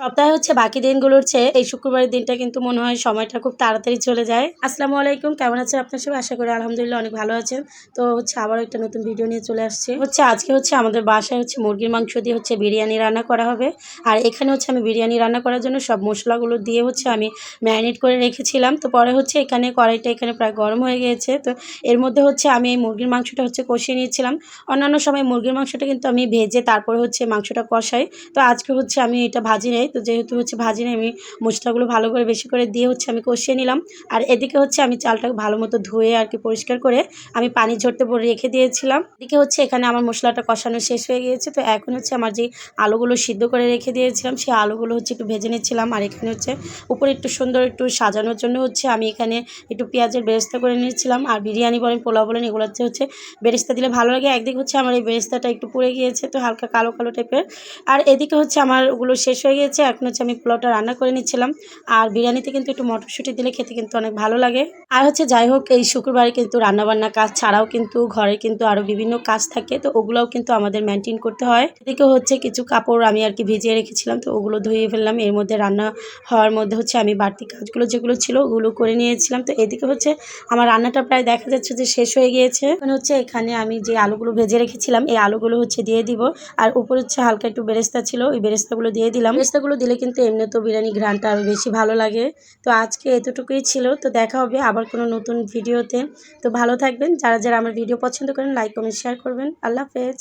সপ্তাহে হচ্ছে বাকি দিনগুলোর চেয়ে এই শুক্রবারের দিনটা কিন্তু মনে হয় সময়টা খুব তাড়াতাড়ি চলে যায়। আসসালামু আলাইকুম, কেমন আছেন আপনার সবাই? আশা করি আলহামদুলিল্লাহ অনেক ভালো আছেন। তো হচ্ছে আবার একটা নতুন ভিডিও নিয়ে চলে আসছে। হচ্ছে আজকে হচ্ছে আমাদের বাসায় হচ্ছে মুরগির মাংস দিয়ে হচ্ছে বিরিয়ানি রান্না করা হবে। আর এখানে হচ্ছে আমি বিরিয়ানি রান্না করার জন্য সব মশলাগুলো দিয়ে হচ্ছে আমি ম্যারিনেট করে রেখেছিলাম। তো পরে হচ্ছে এখানে কড়াইটা এখানে প্রায় গরম হয়ে গিয়েছে। তো এর মধ্যে হচ্ছে আমি এই মুরগির মাংসটা হচ্ছে কষিয়ে নিয়েছিলাম। অন্যান্য সময় মুরগির মাংসটা কিন্তু আমি ভেজে তারপরে হচ্ছে মাংসটা কষাই। তো আজকে হচ্ছে আমি এটা ভাজি তো যেহেতু হচ্ছে ভাজি নেই, আমি মশলাগুলো ভালো করে বেশি করে দিয়ে হচ্ছে আমি কষিয়ে নিলাম। আর এদিকে হচ্ছে আমি চালটাকে ভালো মতো ধুয়ে আর কি পরিষ্কার করে আমি পানি ঝরতে পরে রেখে দিয়েছিলাম। এদিকে হচ্ছে এখানে আমার মশলাটা কষানো শেষ হয়ে গিয়েছে। তো এখন হচ্ছে আমার যে আলুগুলো সিদ্ধ করে রেখে দিয়েছিলাম, সেই আলুগুলো হচ্ছে একটু ভেজে নিচ্ছিলাম আর এখানে হচ্ছে উপরে একটু সুন্দর একটু সাজানোর জন্য হচ্ছে আমি এখানে একটু পেঁয়াজের বেরেস্তা করে নিয়েছিলাম। আর বিরিয়ানি বলেন, পোলাও বলেন, এগুলো হচ্ছে হচ্ছে বেরেস্তা দিলে ভালো লাগে। একদিকে হচ্ছে আমার এই বেরেস্তাটা একটু পুড়ে গিয়েছে, তো হালকা কালো কালো টাইপের আর এদিকে হচ্ছে আমার ওগুলো শেষ হয়ে গিয়েছে। এখন হচ্ছে আমি পোলাওটা রান্না করে নিচ্ছিলাম। আর বিরিয়ানিতে কিন্তু একটু মটরশুঁটি দিলে খেতে কিন্তু অনেক ভালো লাগে। আর হচ্ছে, যাই হোক, এই শুক্রবারে কিন্তু রান্নাবান্না কাজ ছাড়াও কিন্তু ঘরে কিন্তু আরও বিভিন্ন কাজ থাকে, তো ওগুলোও কিন্তু আমাদের মেনটেন করতে হয়। এদিকে হচ্ছে, কিছু কাপড় আমি আর কি ভিজিয়ে রেখেছিলাম, তো ওগুলো ধুয়ে ফেললাম। এর মধ্যে রান্না হওয়ার মধ্যে হচ্ছে, আমি বাড়তি কাজগুলো যেগুলো ছিল, ওগুলো করে নিয়েছিলাম। তো এদিকে হচ্ছে, আমার রান্নাটা প্রায় দেখা যাচ্ছে যে শেষ হয়ে গিয়েছে। এখন হচ্ছে, এখানে আমি যে আলুগুলো ভেজে রেখেছিলাম, এই আলুগুলো হচ্ছে দিয়ে দিব। আর উপর হচ্ছে, হালকা একটু বেরেস্তা ছিল, ওই বেরেস্তাগুলো দিয়ে দিলাম। বেরেস্তাগুলো দিলে কিন্তু এমনি তো বিরিয়ানি ঘ্রাণটা আরও বেশি ভালো লাগে। তো আজকে এতটুকুই ছিল, তো দেখা হবে আবার কোনো নতুন ভিডিওতে তো। ভালো থাকবেন, যারা যারা আমার ভিডিও পছন্দ করেন লাইক কমেন্ট শেয়ার করবেন। আল্লাহ হাফেজ।